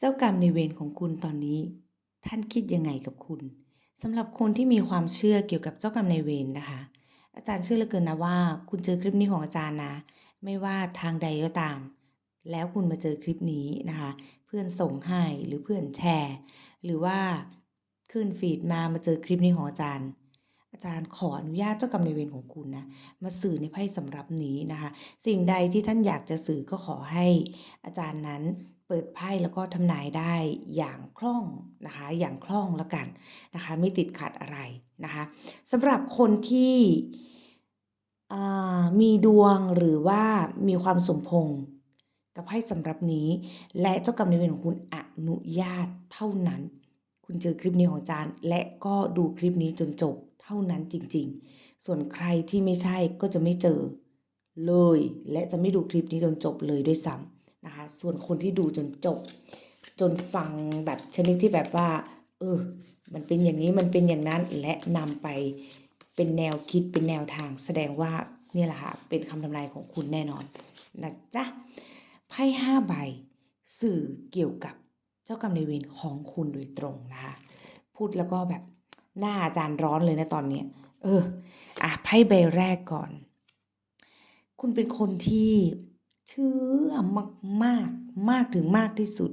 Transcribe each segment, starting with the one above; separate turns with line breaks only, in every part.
เจ้ากรรมในเวรของคุณตอนนี้ ท่านคิดยังไงกับคุณสำหรับคนที่มีความเชื่อเกี่ยวกับเจ้ากรรมในเวรนะคะ อาจารย์เชื่อเหลือเกินนะว่า คุณเจอคลิปนี้ของอาจารย์นะ ไม่ว่าทางใดก็ตาม แล้วคุณมาเจอคลิปนี้นะคะ เพื่อนส่งให้หรือเพื่อนแชร์ หรือว่าขึ้นฟีดมามาเจอคลิปนี้ของอาจารย์อาจารย์ขออนุญาตเจ้ากรรมในเวรของคุณนะมาสื่อในไพ่สำรับนี้นะคะ สิ่งใดที่ท่านอยากจะสื่อก็ขอให้อาจารย์นั้น เปิดไพ่แล้วก็ทำนายได้อย่างคล่องนะคะ อย่างคล่องแล้วกันนะคะ ไม่ติดขัดอะไรนะคะสำหรับคนที่มีดวงหรือว่ามีความสมพงษ์กับไพ่สำหรับนี้ และเจ้ากรรมนายเวรของคุณอนุญาตเท่านั้น คุณเจอคลิปนี้ของอาจารย์ และก็ดูคลิปนี้จนจบเท่านั้นจริง ๆ ส่วนใครที่ไม่ใช่ก็จะไม่เจอเลย และจะไม่ดูคลิปนี้จนจบเลยด้วยซ้ำ นะคะ ส่วนคนที่ดูจนจบ จนฟังแบบชนิดที่แบบว่า เออ มันเป็นอย่างนี้มันเป็นอย่างนั้นและนำไปเป็นแนวคิดเป็นแนวทาง แสดงว่าเนี่แหละค่ะเป็นคำทำนายของคุณแน่นอนนะจ๊ะไพ่ห้าใบ สื่อเกี่ยวกับเจ้ากรรมนายเวรของคุณโดยตรงนะคะพูดแล้วก็แบบหน้าอาจารย์ร้อนเลยนะตอนเนี้ยเออ อะไพ่ใบแรกก่อน คุณเป็นคนที่ เชื่อมากมากๆมากถึงมากที่สุด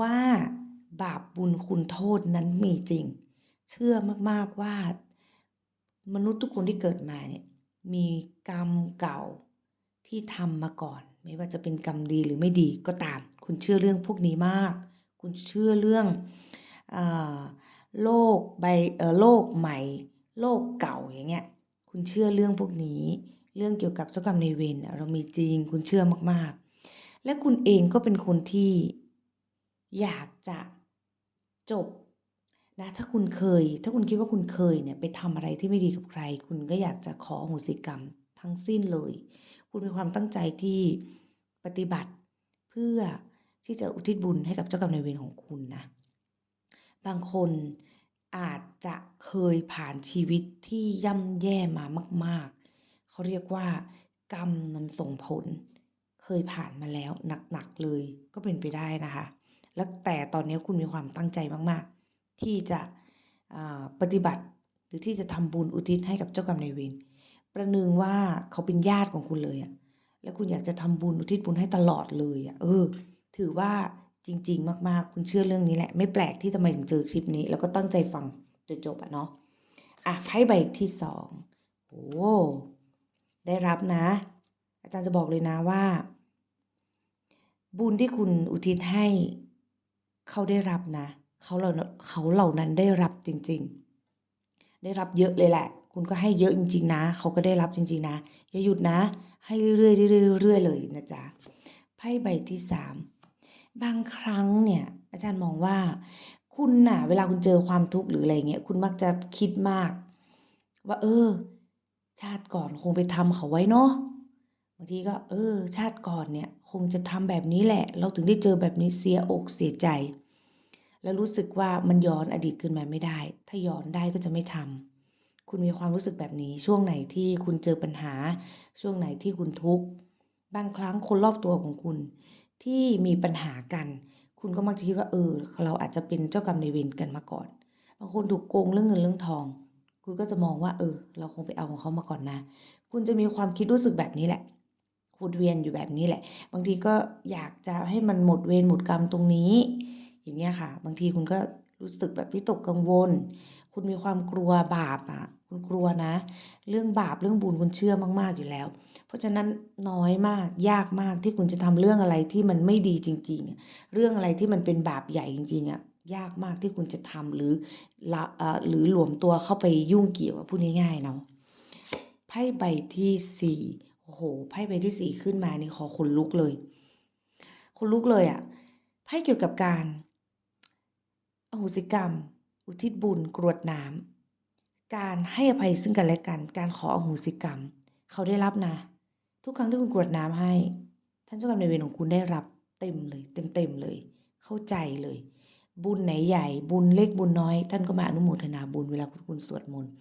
ว่าบาปบุญคุณโทษนั้นมีจริง เชื่อมากๆว่า มนุษย์ทุกคนที่เกิดมาเนี่ยมีกรรมเก่าที่ทำมาก่อน ไม่ว่าจะเป็นกรรมดีหรือไม่ดีก็ตาม คุณเชื่อเรื่องพวกนี้มาก คุณเชื่อเรื่องอโลกใบโลกใหม่ โลกเก่าอย่างเงี้ย คุณเชื่อเรื่องพวกนี้ เรื่องเกี่ยวกับเจ้ากรรมนายเวรน่ะเรามีจริงคุณเชื่อมากๆ และคุณเองก็เป็นคนที่อยากจะจบนะถ้าคุณเคย ถ้าคุณคิดว่าคุณเคยเนี่ยไปทำอะไรที่ไม่ดีกับใคร คุณก็อยากจะขออโหสิกรรมทั้งสิ้นเลย คุณมีความตั้งใจที่ปฏิบัติเพื่อที่จะอุทิศบุญให้กับเจ้ากรรมนายเวรของคุณนะ บางคนอาจจะเคยผ่านชีวิตที่ย่ำแย่มามาก ๆ เขาเรียกว่า กรรมมันส่งผล เคยผ่านมาแล้วหนักๆเลยก็เป็นไปได้นะคะ แล้วแต่ตอนนี้คุณมีความตั้งใจมากๆ ที่จะปฏิบัติหรือที่จะทำบุญอุทิศให้กับเจ้ากรรมนายเวรประหนึ่งว่าเขาเป็นญาติของคุณเลยอะแล้วคุณอยากจะทำบุญอุทิศบุญให้ตลอดเลยอะเออ ถือว่าจริง ๆ มากๆ คุณเชื่อเรื่องนี้แหละ ไม่แปลกที่ทำไมถึงเจอคลิปนี้ แล้วก็ตั้งใจฟังจนจบอะเนาะอะไพ่ใบที่สองโอ้ ได้รับนะ อาจารย์จะบอกเลยนะว่า บุญที่คุณอุทิศให้เขาได้รับนะเขาเหล่าเขาเหล่านั้นได้รับจริง ๆ ได้รับเยอะเลยแหละ คุณก็ให้เยอะจริง ๆ นะเขาก็ได้รับจริง ๆ นะอย่าหยุดนะ ให้เรื่อยๆเรื่อยๆเรื่อยเลยนะจ๊ะไพ่ใบที่สามบางครั้งเนี่ยอาจารย์มองว่า คุณน่ะ เวลาคุณเจอความทุกข์หรืออะไรเงี้ยคุณมักจะคิดมาก ว่า เออาติก่อนคงไปทำเขาไว้เนาะบางทีก็ เออ ชาติก่อนเนี่ย คงจะทำแบบนี้แหละ เราถึงได้เจอแบบนี้เสียอกเสียใจ แล้วรู้สึกว่ามันย้อนอดีตขึ้นมาไม่ได้ ถ้าย้อนได้ก็จะไม่ทำคุณมีความรู้สึกแบบนี้ ช่วงไหนที่คุณเจอปัญหา ช่วงไหนที่คุณทุกข์บางครั้งคนรอบตัวของคุณ ที่มีปัญหากัน คุณก็มักจะคิดว่าเออ เราอาจจะเป็นเจ้ากรรมนายเวรกันมาก่อนบางคนถูกโกงเรื่องเงินเรื่องทอง คุณก็จะมองว่า เออ เราคงไปเอาของเขามาก่อนนะ คุณจะมีความคิดรู้สึกแบบนี้แหละวนเวียนอยู่แบบนี้แหละ บางทีก็อยากจะให้มันหมดเวรหมดกรรมตรงนี้ อย่างเงี้ยค่ะ บางทีคุณก็รู้สึกแบบวิตกกังวล คุณมีความกลัวบาปอะคุณกลัวนะ เรื่องบาปเรื่องบุญคุณเชื่อมาก ๆอยู่แล้ว เพราะฉะนั้นน้อยมากยากมากที่คุณจะทำเรื่องอะไรที่มันไม่ดีจริง ๆ เรื่องอะไรที่มันเป็นบาปใหญ่จริงๆอะ ยากมากที่คุณจะทำหรือละอ่าหรือหลวมตัวเข้าไปยุ่งเกี่ยวพูดง่ายๆเนาะไพ่ใบที่สี่โอ้โฮไพ่ใบที่สี่ขึ้นมานี่ขอขนลุกเลยขนลุกเลยอะไพ่เกี่ยวกับการอโหสิกรรม อุทิศบุญกรวดน้ำการให้อภัยซึ่งกันและกัน การขออโหสิกรรม เขาได้รับนะ ทุกครั้งที่คุณกรวดน้ำให้ ท่านเจ้ากรรมนายเวรของคุณได้รับเต็มเลย เต็มๆเลย เข้าใจเลย บุญไหนใหญ่ บุญเล็กบุญน้อย ท่านก็มาอนุโมทนาบุญเวลาคุณคุณสวดมนต์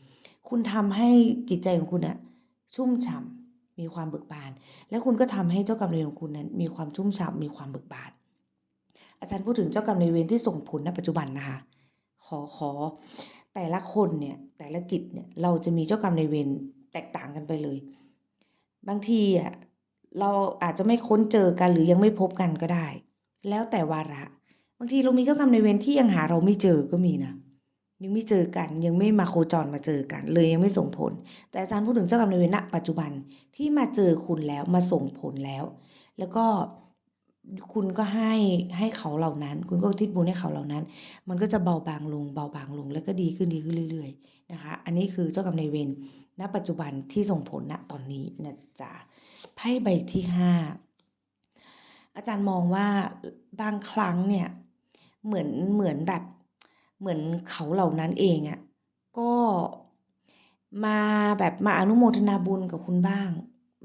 คุณทำให้จิตใจของคุณน่ะชุ่มฉ่ำมีความเบิกบาน และคุณก็ทำให้เจ้ากรรมนายเวรของคุณนั้น มีความชุ่มฉ่ำมีความเบิกบาน อาจารย์พูดถึงเจ้ากรรมนายเวรที่ส่งผลณปัจจุบันนะคะขอขอแต่ละคนเนี่ยแต่ละจิตเนี่ยเราจะมีเจ้ากรรมนายเวรแตกต่างกันไปเลย บางทีอะเราอาจจะไม่ค้นเจอกันหรือยังไม่พบกันก็ได้ แล้วแต่วาระางทีเรามีเจ้ากรรมในเวรที่ยังหาเราไม่เจอก็มีนะยังไม่เจอกันยังไม่มาโคจรมาเจอกัน เลยยังไม่ส่งผล แต่อาจารย์พูดถึงเจ้ากรรมในเวรณปัจจุบันที่มาเจอคุณแล้วมาส่งผลแล้ว แล้วก็คุณก็ให้ให้เขาเหล่านั้น คุณก็ทิศบุญให้เขาเหล่านั้น มันก็จะเบาบางลงเบาบางลงแล้วก็ดีขึ้นดีขึ้นเรื่อยๆนะคะ อันนี้คือเจ้ากรรมในเวรณปัจจุบันที่ส่งผลณตอนนี้นะจ๊ะไพ่ใบที่ห้าอาจารย์มองว่าบางครั้งเนี่ย เหมือนเหมือนแบบ เหมือนเขาเหล่านั้นเองอะ่ะก็มาแบบมาอนุโมทนาบุญกับคุณบ้าง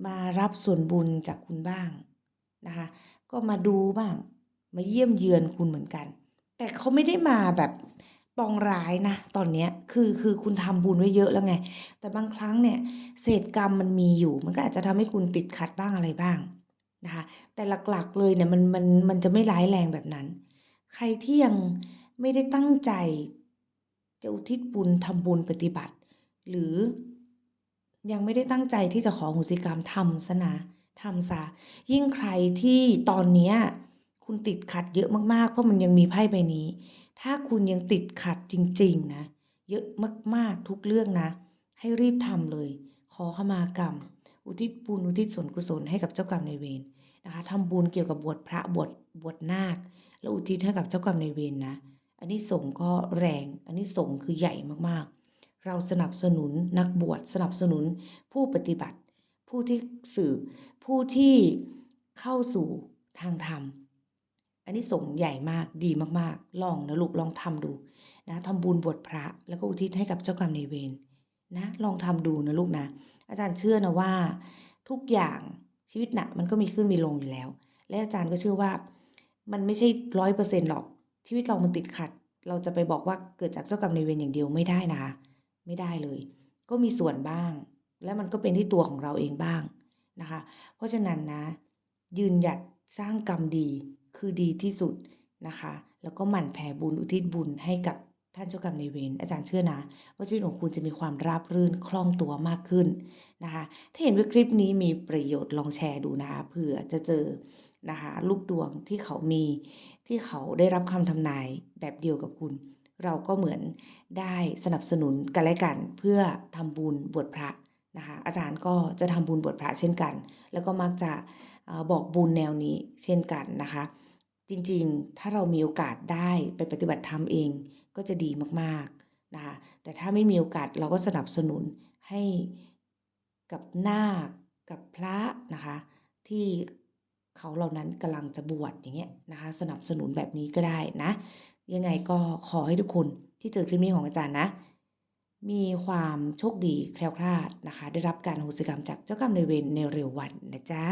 มารับส่วนบุญจากคุณบ้างนะคะ ก็มาดูบ้าง มาเยี่ยมเยือนคุณเหมือนกัน แต่เขาไม่ได้มาแบบปองร้ายนะตอนเนี้ยคือคือคุณทำบุญไว้เยอะแล้วไง แต่บางครั้งเนี่ยเศษกรรมมันมีอยู่ มันก็อาจจะทำให้คุณติดขัดบ้างอะไรบ้างนะคะ แต่หลักๆเลยเนี่ยมันมันมันจะไม่ร้ายแรงแบบนั้น ใครที่ยังไม่ได้ตั้งใจ จะอุทิศบุญทำบุญปฏิบัติ หรือยังไม่ได้ตั้งใจที่จะขอโหสิกรรมทำซะนะทำซะยิ่งใครที่ตอนนี้คุณติดขัดเยอะมากๆ เพราะมันยังมีไพ่ใบนี้ ถ้าคุณยังติดขัดจริง ๆ นะ เยอะมากๆทุกเรื่องนะ ให้รีบทำเลย ขอขมากรรม อุทิศบุญอุทิศส่วนกุศลให้กับเจ้ากรรมนายเวรนะคะทำบุญเกี่ยวกับบวชพระบวชบวชนาค แล้วอุทิศให้กับเจ้ากรรมนายเวรนะ อันนี้สงส์ก็แรง อันนี้สงส์คือใหญ่มากๆ เราสนับสนุนนักบวชสนับสนุนผู้ปฏิบัติ ผู้ที่สื่อผู้ที่เข้าสู่ทางธรรม อันนี้สงส์ใหญ่มากดีมากๆ ลองนะลูกลองทำดูนะทำบุญบวชพระแล้วก็อุทิศให้กับเจ้ากรรมนายเวรนะลองทำดูนะลูกนะ อาจารย์เชื่อนะว่าทุกอย่างชีวิตหนะมันก็มีขึ้นมีลงอยู่แล้ว และอาจารย์ก็เชื่อว่า มันไม่ใช่ร้อยเปอร์เซ็นต์หรอก ชีวิตเรามันติดขัด เราจะไปบอกว่าเกิดจากเจ้ากรรมนายเวรอย่างเดียวไม่ได้นะคะ ไม่ได้เลย ก็มีส่วนบ้าง และมันก็เป็นที่ตัวของเราเองบ้างนะคะ เพราะฉะนั้นนะ ยืนหยัดสร้างกรรมดีคือดีที่สุดนะคะ แล้วก็หมั่นแผ่บุญอุทิศบุญให้กับท่านเจ้ากรรมนายเวรอาจารย์เชื่อนะ ว่าชีวิตของคุณจะมีความราบรื่นคล่องตัวมากขึ้นนะคะ ถ้าเห็นว่าคลิปนี้มีประโยชน์ลองแชร์ดูนะคะเผื่อจะเจอ นะคะลูกดวงที่เขามีที่เขาได้รับคำทำนายแบบเดียวกับคุณ เราก็เหมือนได้สนับสนุนกันและกัน เพื่อทำบุญบวชพระนะคะอาจารย์ก็จะทำบุญบวชพระเช่นกัน แล้วก็มักจะบอกบุญแนวนี้เช่นกันนะคะ จริงๆถ้าเรามีโอกาสได้ไปปฏิบัติธรรมเองก็จะดีมากๆนะคะแต่ถ้าไม่มีโอกาสเราก็สนับสนุนให้กับนาคกับพระนะคะที่ เขาเหล่านั้นกำลังจะบวชอย่างเงี้ยนะคะ สนับสนุนแบบนี้ก็ได้นะ ยังไงก็ขอให้ทุกคนที่เจอคลิปนี้ของอาจารย์นะ มีความโชคดีแคล้วคลาดนะคะ ได้รับการอโหสิกรรมจากเจ้ากรรมในเวรในเร็ววันนะจ๊ะ